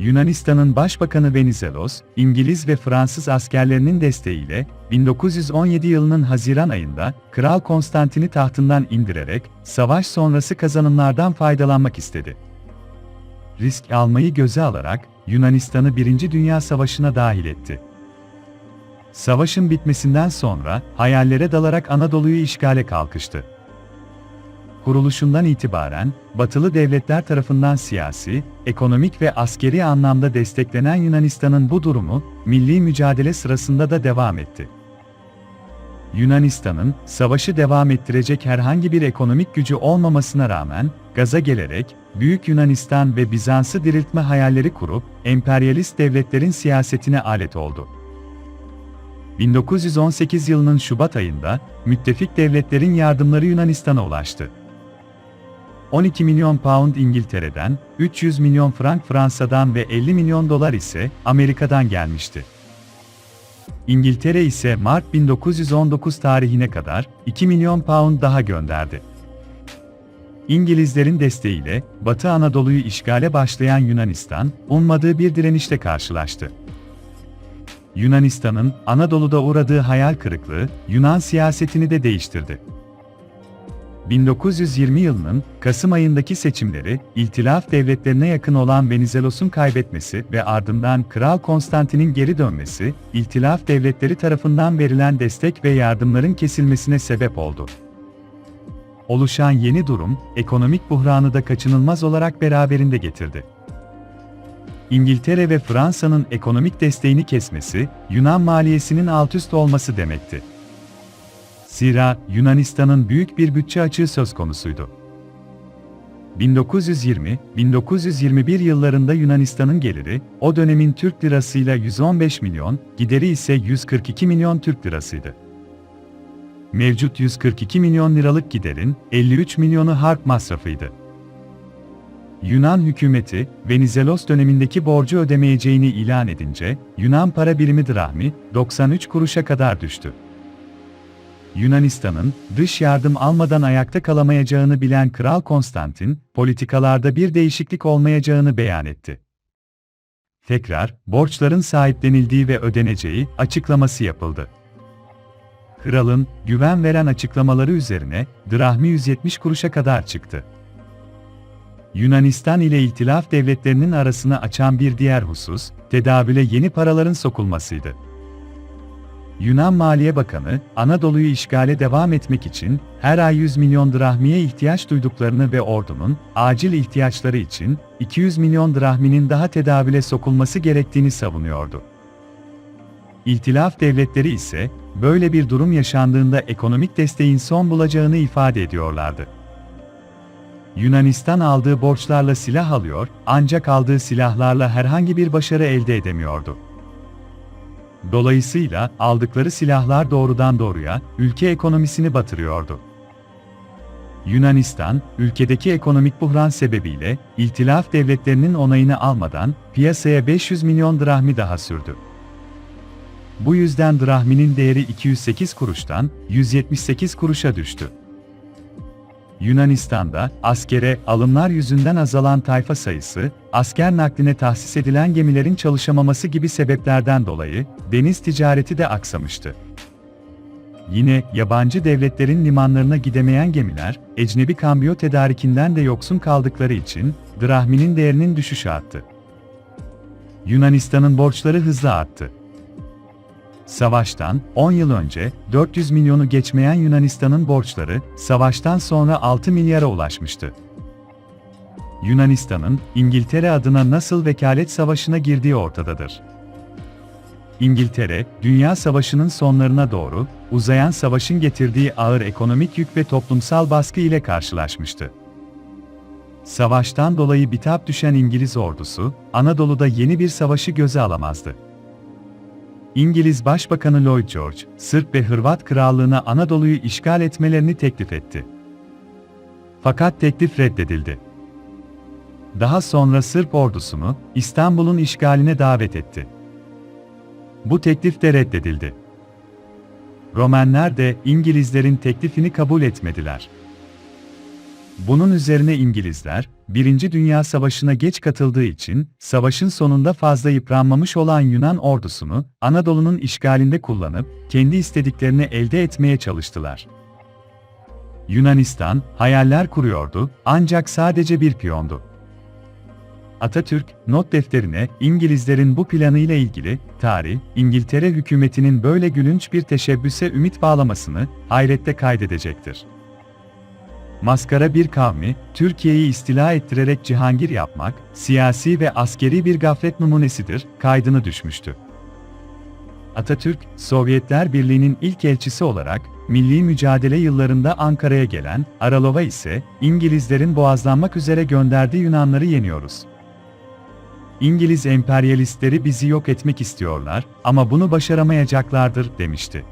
Yunanistan'ın Başbakanı Venizelos, İngiliz ve Fransız askerlerinin desteğiyle 1917 yılının Haziran ayında Kral Konstantin'i tahtından indirerek savaş sonrası kazanımlardan faydalanmak istedi. Risk almayı göze alarak Yunanistan'ı 1. Dünya Savaşı'na dahil etti. Savaşın bitmesinden sonra hayallere dalarak Anadolu'yu işgale kalkıştı. Kuruluşundan itibaren, batılı devletler tarafından siyasi, ekonomik ve askeri anlamda desteklenen Yunanistan'ın bu durumu, milli mücadele sırasında da devam etti. Yunanistan'ın, savaşı devam ettirecek herhangi bir ekonomik gücü olmamasına rağmen, gaza gelerek, Büyük Yunanistan ve Bizans'ı diriltme hayalleri kurup, emperyalist devletlerin siyasetine alet oldu. 1918 yılının Şubat ayında, müttefik devletlerin yardımları Yunanistan'a ulaştı. 12 milyon pound İngiltere'den, 300 milyon frank Fransa'dan ve 50 milyon dolar ise Amerika'dan gelmişti. İngiltere ise Mart 1919 tarihine kadar 2 milyon pound daha gönderdi. İngilizlerin desteğiyle Batı Anadolu'yu işgale başlayan Yunanistan, ummadığı bir direnişle karşılaştı. Yunanistan'ın Anadolu'da uğradığı hayal kırıklığı Yunan siyasetini de değiştirdi. 1920 yılının Kasım ayındaki seçimleri, İtilaf devletlerine yakın olan Venizelos'un kaybetmesi ve ardından Kral Konstantin'in geri dönmesi, İtilaf devletleri tarafından verilen destek ve yardımların kesilmesine sebep oldu. Oluşan yeni durum, ekonomik buhranı da kaçınılmaz olarak beraberinde getirdi. İngiltere ve Fransa'nın ekonomik desteğini kesmesi, Yunan maliyesinin altüst olması demekti. Zira Yunanistan'ın büyük bir bütçe açığı söz konusuydu. 1920-1921 yıllarında Yunanistan'ın geliri, o dönemin Türk lirasıyla 115 milyon, gideri ise 142 milyon Türk lirasıydı. Mevcut 142 milyon liralık giderin 53 milyonu harp masrafıydı. Yunan hükümeti, Venizelos dönemindeki borcu ödemeyeceğini ilan edince, Yunan para birimi drahmi 93 kuruşa kadar düştü. Yunanistan'ın dış yardım almadan ayakta kalamayacağını bilen Kral Konstantin, politikalarda bir değişiklik olmayacağını beyan etti. Tekrar, borçların sahiplenildiği ve ödeneceği açıklaması yapıldı. Kralın güven veren açıklamaları üzerine drahmi 170 kuruşa kadar çıktı. Yunanistan ile İtilaf devletlerinin arasını açan bir diğer husus, tedavüle yeni paraların sokulmasıydı. Yunan Maliye Bakanı, Anadolu'yu işgale devam etmek için her ay 100 milyon drahmiye ihtiyaç duyduklarını ve ordunun acil ihtiyaçları için 200 milyon drahminin daha tedavüle sokulması gerektiğini savunuyordu. İltilaf devletleri ise böyle bir durum yaşandığında ekonomik desteğin son bulacağını ifade ediyorlardı. Yunanistan aldığı borçlarla silah alıyor, ancak aldığı silahlarla herhangi bir başarı elde edemiyordu. Dolayısıyla aldıkları silahlar doğrudan doğruya ülke ekonomisini batırıyordu. Yunanistan, ülkedeki ekonomik buhran sebebiyle İltilaf devletlerinin onayını almadan piyasaya 500 milyon drahmi daha sürdü. Bu yüzden drahminin değeri 208 kuruştan 178 kuruşa düştü. Yunanistan'da askere alımlar yüzünden azalan tayfa sayısı, asker nakline tahsis edilen gemilerin çalışamaması gibi sebeplerden dolayı deniz ticareti de aksamıştı. Yine yabancı devletlerin limanlarına gidemeyen gemiler, ecnebi kambiyo tedarikinden de yoksun kaldıkları için drahminin değerinin düşüşü arttı. Yunanistan'ın borçları hızla arttı. Savaştan 10 yıl önce 400 milyonu geçmeyen Yunanistan'ın borçları savaştan sonra 6 milyara ulaşmıştı. Yunanistan'ın İngiltere adına nasıl vekalet savaşına girdiği ortadadır. İngiltere, Dünya Savaşı'nın sonlarına doğru uzayan savaşın getirdiği ağır ekonomik yük ve toplumsal baskı ile karşılaşmıştı. Savaştan dolayı bitap düşen İngiliz ordusu, Anadolu'da yeni bir savaşı göze alamazdı. İngiliz Başbakanı Lloyd George, Sırp ve Hırvat krallığına Anadolu'yu işgal etmelerini teklif etti. Fakat teklif reddedildi. Daha sonra Sırp ordusunu İstanbul'un işgaline davet etti. Bu teklif de reddedildi. Romenler de İngilizlerin teklifini kabul etmediler. Bunun üzerine İngilizler, Birinci Dünya Savaşı'na geç katıldığı için, savaşın sonunda fazla yıpranmamış olan Yunan ordusunu, Anadolu'nun işgalinde kullanıp, kendi istediklerini elde etmeye çalıştılar. Yunanistan, hayaller kuruyordu, ancak sadece bir piyondu. Atatürk, not defterine İngilizlerin bu planıyla ilgili, tarih, İngiltere hükümetinin böyle gülünç bir teşebbüse ümit bağlamasını hayrette kaydedecektir. Maskara bir kavmi, Türkiye'yi istila ettirerek cihangir yapmak, siyasi ve askeri bir gaflet numunesidir, kaydını düşmüştü. Atatürk, Sovyetler Birliği'nin ilk elçisi olarak, milli mücadele yıllarında Ankara'ya gelen, Aralova ise, İngilizlerin boğazlanmak üzere gönderdiği Yunanları yeniyoruz. İngiliz emperyalistleri bizi yok etmek istiyorlar ama bunu başaramayacaklardır demişti.